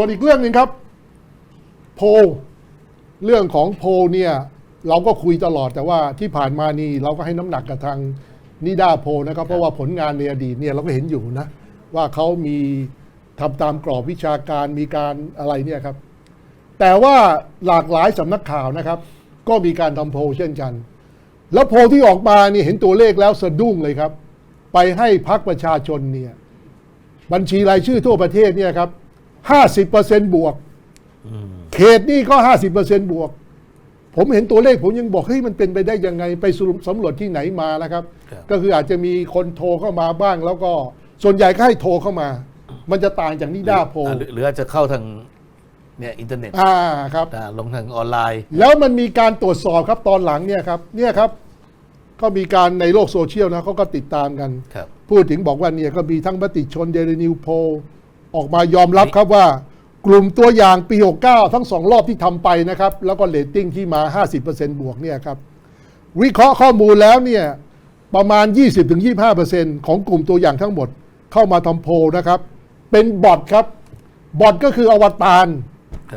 ส่วนอีกเรื่องหนึ่งครับ โพลเรื่องของโพลเนี่ยเราก็คุยตลอดแต่ว่าที่ผ่านมานี่เราก็ให้น้ำหนักกับทางนิดาโพลนะครับ เพราะว่าผลงานในอดีตเนี่ยเราก็เห็นอยู่นะ ว่าเขามีทำตามกรอบวิชาการมีการอะไรเนี่ยครับ แต่ว่าหลากหลายสำนักข่าวนะครับ ก็มีการทำโพลเช่นกัน แล้วโพลที่ออกมานี่เห็นตัวเลขแล้วสะดุ้งเลยครับ ไปให้พักประชาชนเนี่ยบัญชีรายชื่อทั่วประเทศเนี่ยครับ ห้าสิบเปอร์เซ็นบวก เขตนี่ก็ห้าสิบเปอร์เซ็นบวก ผมเห็นตัวเลขผมยังบอกเฮ้ยมันเป็นไปได้ยังไง ไปสรุปสำรวจที่ไหนมานะครับครับ ก็คืออาจจะมีคนโทรเข้ามาบ้าง แล้วก็ส่วนใหญ่ก็ให้โทรเข้ามา มันจะต่างจากนิด้าโพลอ่าหรือหรืออาจจะเข้าทางเนี่ยอินเทอร์เน็ตอ่าครับอ่าลงทางออนไลน์ แล้วมันมีการตรวจสอบครับตอนหลังเนี่ยครับเนี่ยครับ ก็มีการในโลกโซเชียลนะเขาก็ติดตามกันครับพูดถึงบอกว่าเนี่ยก็มีทั้งมติชนเดลินิวโพ ออกมายอมรับครับว่ากลุ่มตัวอย่างปี 69 ทั้งสองรอบที่ทำไปนะครับ แล้วก็เรตติ้งที่มา 50%บวกเนี่ยครับวิเคราะห์ข้อมูลแล้วเนี่ยประมาณ 20-25%ของกลุ่มตัวอย่างทั้งหมดเข้ามาทำโพลนะครับ เป็นบอทครับ บอทก็คืออวตาร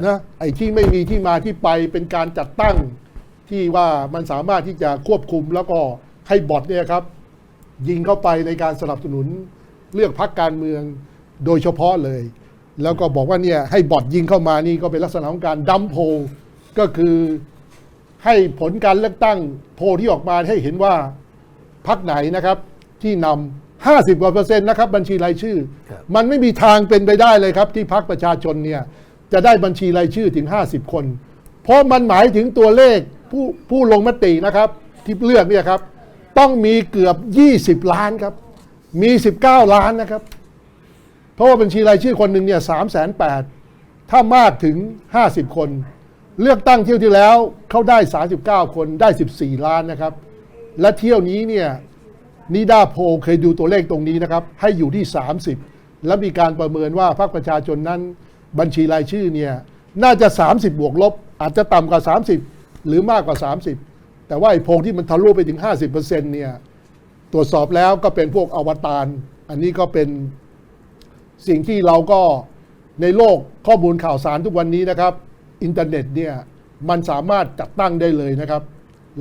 นะไอ้ที่ไม่มีที่มาที่ไปเป็นการจัดตั้งที่ว่ามันสามารถที่จะควบคุมแล้วก็ให้บอทเนี่ยครับ ยิงเข้าไปในการสนับสนุนเลือกพักการเมือง โดยเฉพาะเลย แล้วก็บอกว่าเนี่ยให้บอทยิงเข้ามานี่ก็เป็นลักษณะของการดัมโพลก็คือให้ผลการเลือกตั้งโพลที่ออกมาให้เห็นว่าพักไหนนะครับที่นำ50กว่าเปอร์เซ็นต์นะครับบัญชีรายชื่อครับมันไม่มีทางเป็นไปได้เลยครับ ที่พักประชาชนเนี่ยจะได้บัญชีรายชื่อถึง 50 คน เพราะมันหมายถึงตัวเลขผู้ผู้ลงมตินะครับ ที่เลือกเนี่ยครับ ต้องมีเกือบ 20 ล้านครับ มี 19 ล้านนะครับเพ ราะว่าบัญชีรายชื่อคนหนึ่งเนี่ยสามแสนแปดถ้ามากถึง 50 คน เลือกตั้งเที่ยวที่แล้วเขาได้ 39 คนได้ 14 ล้านนะครับ และเที่ยวนี้เนี่ยนิดาโพเคยดูตัวเลขตรงนี้นะครับ ให้อยู่ที่ 30 และมีการประเมินว่าพรรคประชาชนนั้นบัญชีรายชื่อเนี่ยน่าจะ 30 บวกลบ อาจจะต่ำกว่า 30 หรือมากกว่า 30 แต่ว่าไอ้โพที่มันทะลุไปถึง 50%เนี่ยตรวจสอบแล้วก็เป็นพวกอวตารอันนี้ก็เป็น สิ่งที่เราก็ในโลกข้อมูลข่าวสารทุกวันนี้นะครับ อินเทอร์เน็ตเนี่ยมันสามารถจัดตั้งได้เลยนะครับ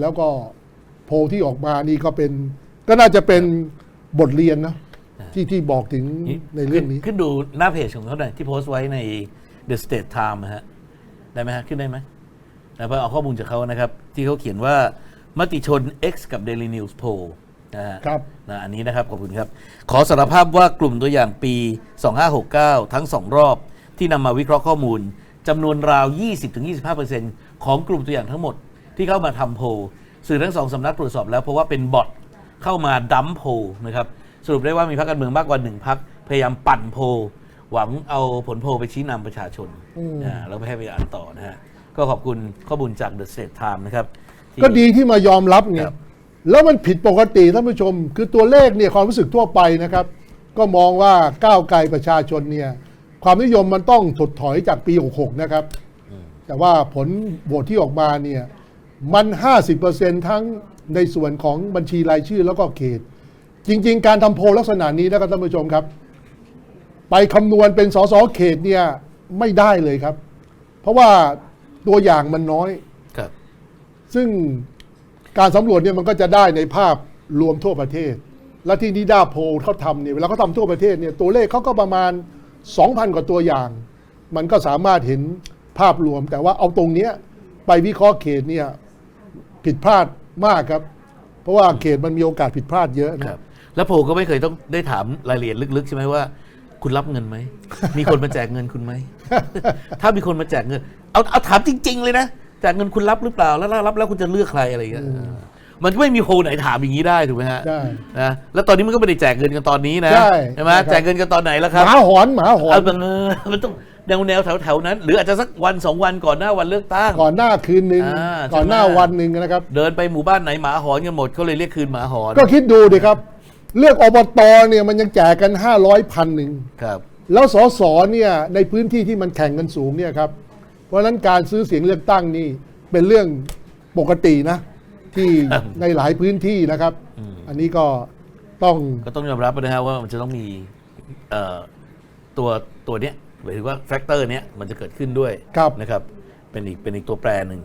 แล้วก็โพลที่ออกมานี่ก็เป็นก็น่าจะเป็นบทเรียนนะที่ที่บอกถึงในเรื่องนี้ ขึ้ขึ้นดูหน้าเพจของเขาหน่อยที่โพสต์ไว้ใน The State Time นะฮะได้ไหมฮะ ขึ้นได้ไหมนะเพื่อเอาข้อมูลจากเขานะครับ ที่เขาเขียนว่ามติชน X กับ Daily News Poll นะฮะครับ นะอันนี้นะครับขอบคุณครับ ขอสารภาพว่ากลุ่มตัวอย่างปี 2569 ทั้ง 2 รอบ ที่นำมาวิเคราะห์ข้อมูลจำนวนราว 20-25%ของกลุ่มตัวอย่างทั้งหมด ที่เข้ามาทำโพลสื่อทั้งสองสำนักตรวจสอบแล้วเพราะว่าเป็นบอทเข้ามาดัมโพลนะครับสรุปได้ว่ามีพรรคการเมืองมากกว่าหนึ่งพรรคพยายามปั่นโพลหวังเอาผลโพลไปชี้นำประชาชนอืมอ่าแล้วไปให้ไปอ่านต่อนะฮะก็ขอบคุณข้อมูลจาก The State Time นะครับที่ ก็ดีที่มายอมรับไงครับ แล้วมันผิดปกติท่านผู้ชม คือตัวเลขเนี่ยความรู้สึกทั่วไปนะครับ ก็มองว่าก้าวไกลประชาชนเนี่ยความนิยมมันต้องถดถอยจากปี 66 นะครับ แต่ว่าผลโหวตที่ออกมาเนี่ยมัน 50%ทั้งในส่วนของบัญชีรายชื่อแล้วก็เขต จริง ๆ การทำโพลลักษณะนี้นะครับท่านผู้ชมครับ ไปคำนวณเป็นสสเขตเนี่ยไม่ได้เลยครับ เพราะว่าตัวอย่างมันน้อยครับซึ่ง การสำรวจเนี่ยมันก็จะได้ในภาพรวมทั่วประเทศ และที่นิดาโพเขาทำเนี่ยเวลาเขาทำทั่วประเทศเนี่ยตัวเลขเขาก็ประมาณ 2,000 กว่าตัวอย่าง มันก็สามารถเห็นภาพรวม แต่ว่าเอาตรงเนี้ยไปวิเคราะห์เขตเนี่ยผิดพลาดมากครับ เพราะว่าเขตมันมีโอกาสผิดพลาดเยอะคนะรับ แล้วโพลก็ไม่เคยต้องได้ถามรายละเอียดลึกๆใช่ไหมว่า คุณรับเงินไหม มีคนมาแจกเงินคุณไหม ถ้ามีคนมาแจกเงิน เอาเอาถามจริง ๆ เลยนะ แจกเงินคุณรับหรือเปล่าแล้วถ้ารับแล้วคุณจะเลือกใครอะไรอย่างเงี้ยมันก็ไม่มีโพลไหนถามอย่างนี้ได้ถูกไหมฮะใช่นะแล้วตอนนี้มันก็ไม่ได้แจกเงินกันตอนนี้นะใช่ไหมใช่ครับแจกเงินกันตอนไหนแล้วคหรับมาหอนหมาหอนเอาเออมันต้องแนวแนวแถวแถวๆนั้น หรืออาจจะสักวันสองวันก่อนหน้าวันเลือกตั้ง ก่อนหน้าคืนหนึ่งอ่าใช่ไหมก่อนหน้าวันหนึ่งนะครับ เดินไปหมู่บ้านไหนหมาหอนกันหมดเขาเลยเรียกคืนหมาหอน ก็คิดดูดิครับ เลือกอบตเนี่ยมันยังแจกกัน500พันหนึ่งครับ แล้วสสเนี่ยในพื้นที่ที่มันแข่งกันสูงเนี่ยครับ เพราะฉะนั้นการซื้อเสียงเลือกตั้งนี่เป็นเรื่องปกตินะ ที่ครับในหลายพื้นที่นะครับ อันนี้ก็ต้องก็ต้องยอมรับนะฮะว่ามันจะต้องมีเอ่อตัวตัวเนี้ยหมายถึงว่าแฟกเตอร์เนี้ยมันจะเกิดขึ้นด้วยครับนะครับ เป็นอีกเป็นอีกตัวแปรหนึ่ง